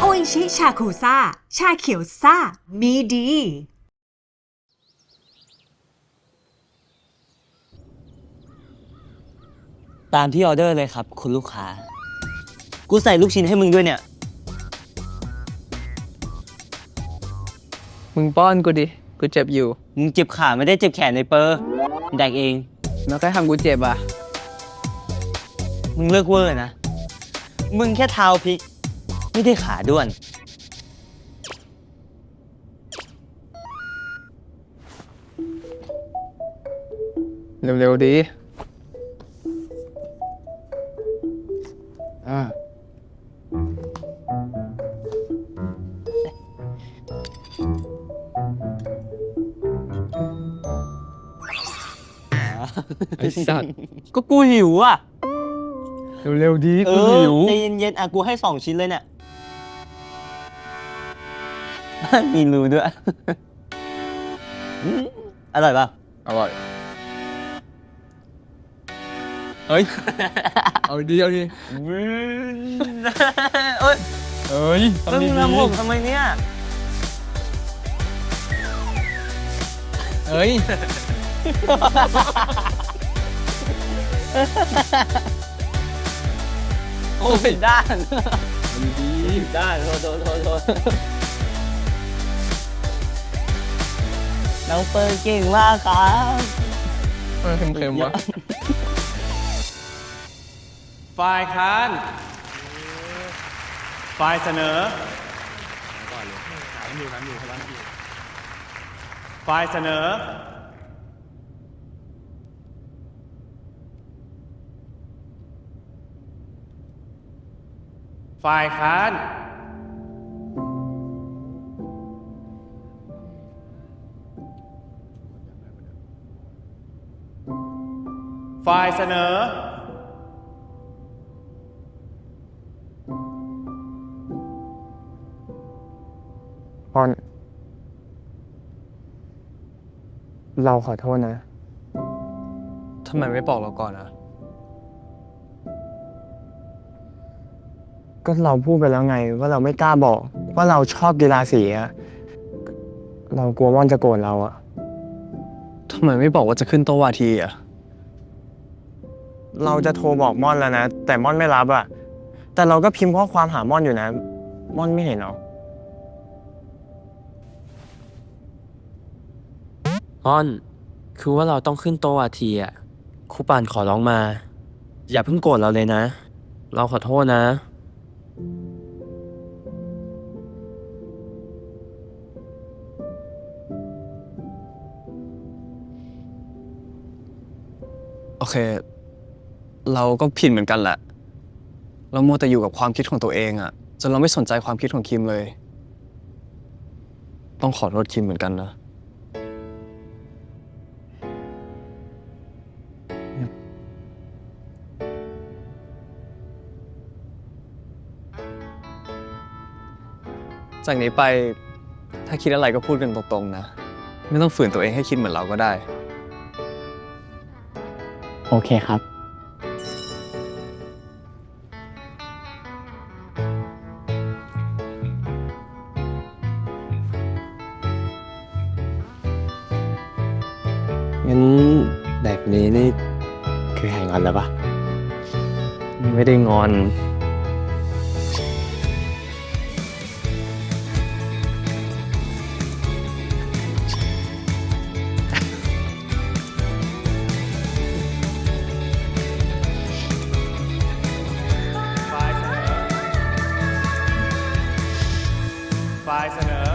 โออิชิชาคูซ่า ชาเขียวซ่า มีดี ตามที่ออเดอร์เลยครับ คุณลูกค้า กูใส่ลูกชิ้นให้มึงด้วยเนี่ย มึงป้อนกูดิ กูเจ็บอยู่ มึงเจ็บขาไม่ได้เจ็บแขนในเปอร์แดกเอง แล้วใครทำกูเจ็บอะ มึงเลิกเวอร์นะ มึงแค่เท้าพลิก ไม่ได้ขาด้วน เร็วๆดีอ่าไอสัตว์ ก็กูหิวอะ เร็วๆดีเอกูอหิวใจเย็นๆอะกูให้สองชิ้นเลยเนี่ยมีรูด้วยอืมอร่อยป่ะ อร่อย เฮ้ย เอาดีเอาดีเอ้ยเอ้ยมึทำดีงทำผมทำไมเนี่ยเอ้ย โอ้ผิดด้านดีผิดด้านโทษโทษโทษโทษน้องเปิร์เก่งมากครับเออเค็มๆวะฝ่ายค้านฝ่ายเสนอฝ่ายเสนอ ฝ่ายค้าน ฝ่ายเสนอพอน เราขอโทษนะ ทำไมไม่บอกเราก่อนอะ ก็เราพูดไปแล้วไง ว่าเราไม่กล้าบอก ว่าเราชอบกีฬาสีอะเรากลัวว่อนจะโกรธเราอะทำไมไม่บอกว่าจะขึ้นโต๊ะวาทีอะเราจะโทรบอกม่อนแล้วนะ แต่ม่อนไม่รับอะแต่เราก็พิมพ์ข้อความหาม่อนอยู่นะ ม่อนไม่เห็นเหรออ้อน คือว่าเราต้องขึ้นโตะวาทีอะครูปานขอร้องมา อย่าเพิ่งโกรธเราเลยนะ เราขอโทษนะ โอเค เราก็ผิดเหมือนกันแหละ เรามัวแต่อยู่กับความคิดของตัวเองอะจนเราไม่สนใจความคิดของคิมเลย ต้องขอโทษคิมเหมือนกันนะ จากนี้ไปถ้าคิดอะไรก็พูดกันตรงๆนะ ไม่ต้องฝืนตัวเองให้คิดเหมือนเราก็ได้ โอเคครับ งั้นแบบนี้นี่คือหายงอนแล้วปะ ไม่ได้งอน เสนอ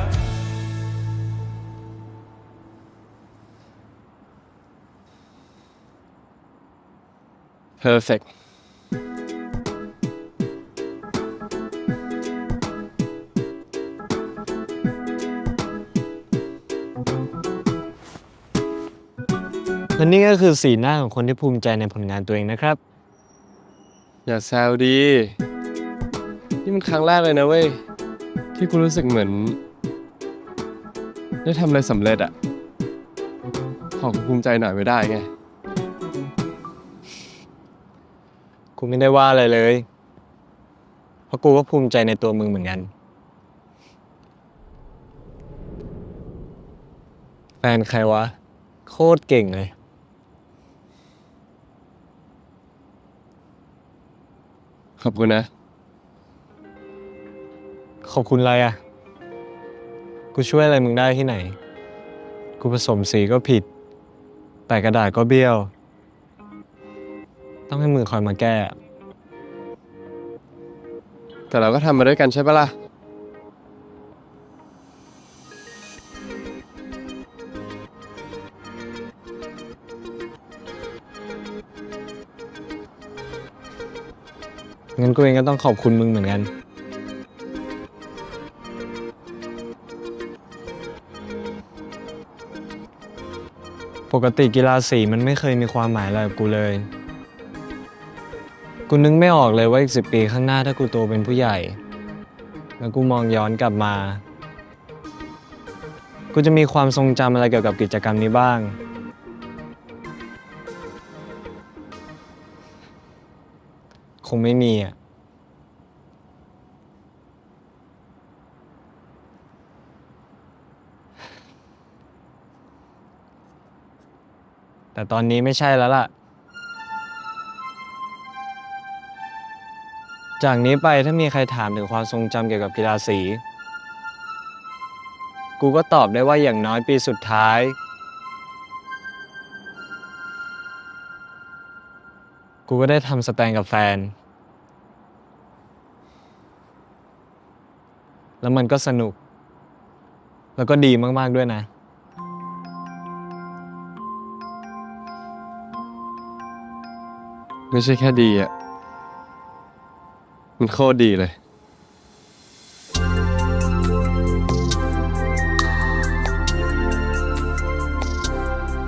perfect และนี่ก็คือสีหน้าของคนที่ภูมิใจในผลงานตัวเองนะครับ อย่าแซวดี นี่มันครั้งแรกเลยนะเว้ย ที่กูรู้สึกเหมือน ได้ทำอะไรสำเร็จอะขอกูภูมิใจหน่อยไม่ได้ไง กูไม่ได้ว่าอะไรเลย เพราะกูก็ภูมิใจในตัวมึงเหมือนกัน แฟนใครวะ โคตรเก่งเลย ขอบคุณนะ ขอบคุณอะไรอะ กูช่วยอะไรมึงได้ที่ไหน กูผสมสีก็ผิด แปะกระดาษก็เบี้ยว ต้องให้มือคอยมาแก้ แต่เราก็ทำมาด้วยกันใช่ปะล่ะ งั้นกูเองก็ต้องขอบคุณมึงเหมือนกัน ปกติกีฬาสีมันไม่เคยมีความหมายอะไรกับกูเลย กูนึกไม่ออกเลยว่าอีกสิปีข้างหน้าถ้ากูโตเป็นผู้ใหญ่ แล้วกูมองย้อนกลับมา กูจะมีความทรงจำอะไรเกี่ยวกับกิจกรรมนี้บ้าง คงไม่มีอะ แต่ตอนนี้ไม่ใช่แล้วล่ะ จากนี้ไปถ้ามีใครถามถึงความทรงจำเกี่ยวกับกีฬาสี กูก็ตอบได้ว่าอย่างน้อยปีสุดท้าย กูก็ได้ทำสแตนกับแฟน แล้วมันก็สนุก แล้วก็ดีมาก ๆ ด้วยนะ ไม่ใช่แค่ดีอะ มันโคตรดีเลย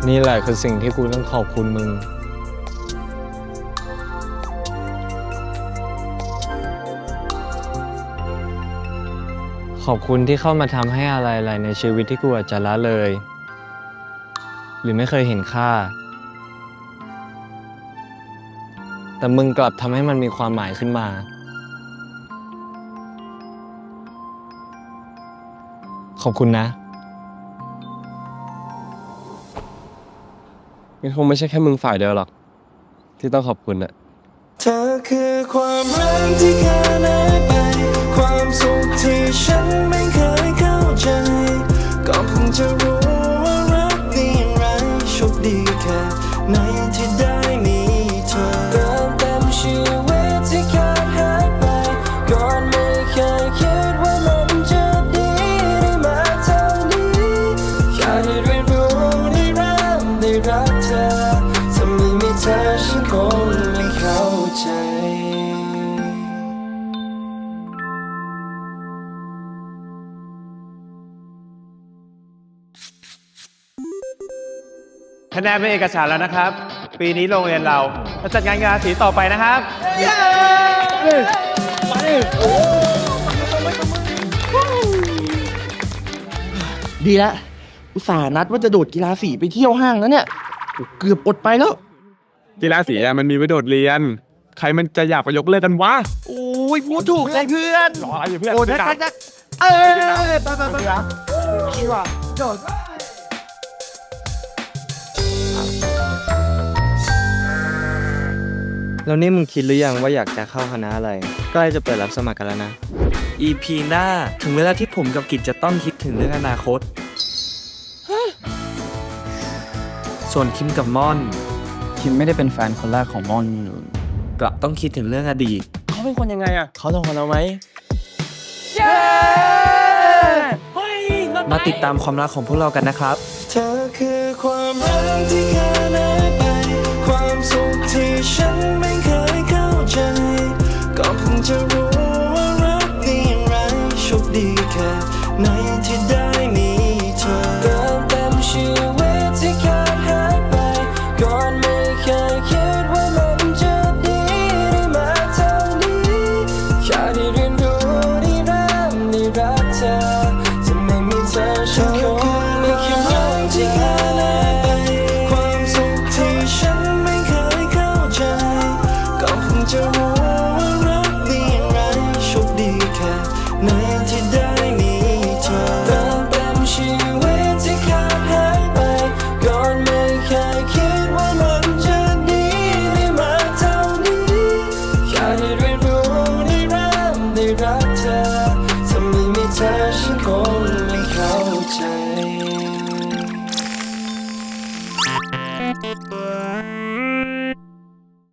นี่แหละคือสิ่งที่กูต้องขอบคุณมึง ขอบคุณที่เข้ามาทำให้อะไรๆในชีวิตที่กูอาจจะละเลย หรือไม่เคยเห็นค่า แต่มึงกลับทำให้มันมีความหมายขึ้นมา ขอบคุณนะ มันคงไม่ใช่แค่มึงฝ่ายเดียวหรอก ที่ต้องขอบคุณอะ เธอคือความรักที่ขาดหายไป ความสุขที่ฉันไม่เคยเข้าใจ เธอฉันคงไม่เข้าใจคะแนนเป็นเอกฉันท์แล้วนะครับ ปีนี้โรงเรียนเราจะจัดงานกีฬาสีต่อไปนะครับดีละ อุตส่าห์นัดว่าจะโดดกีฬาสีไปเที่ยวห้างแล้วเนี่ย เกือบอดไปแล้ว กีฬาสีอะมันมีไว้โดดเรียน ใครมันจะอยากไปยกเลิกกันวะโอ้ยพูดถูกใจเพื่อนรออะไรอยู่เพื่อนโอ้ยไปนักดันักกนักเออไปไปไปไปดีกว่าโดดแล้วนี่มึงคิดหรือยังว่าอยากจะเข้าคณะอะไรใกล้จะเปิดรับสมัครกันแล้วนะ EP หน้าถึงเวลาที่ผมกับกิจจะต้องคิดถึงเรื่องอนาคต ส่วนคิมกับม่อน คิมไม่ได้เป็นแฟนคนแรกของม่อนกลับต้องคิดถึงเรื่องอดีตเขาเป็นคนยังไงอะเขาหลอกเราไหมมาติดตามความรักของพวกเรากันนะครับ เธอคือความรักที่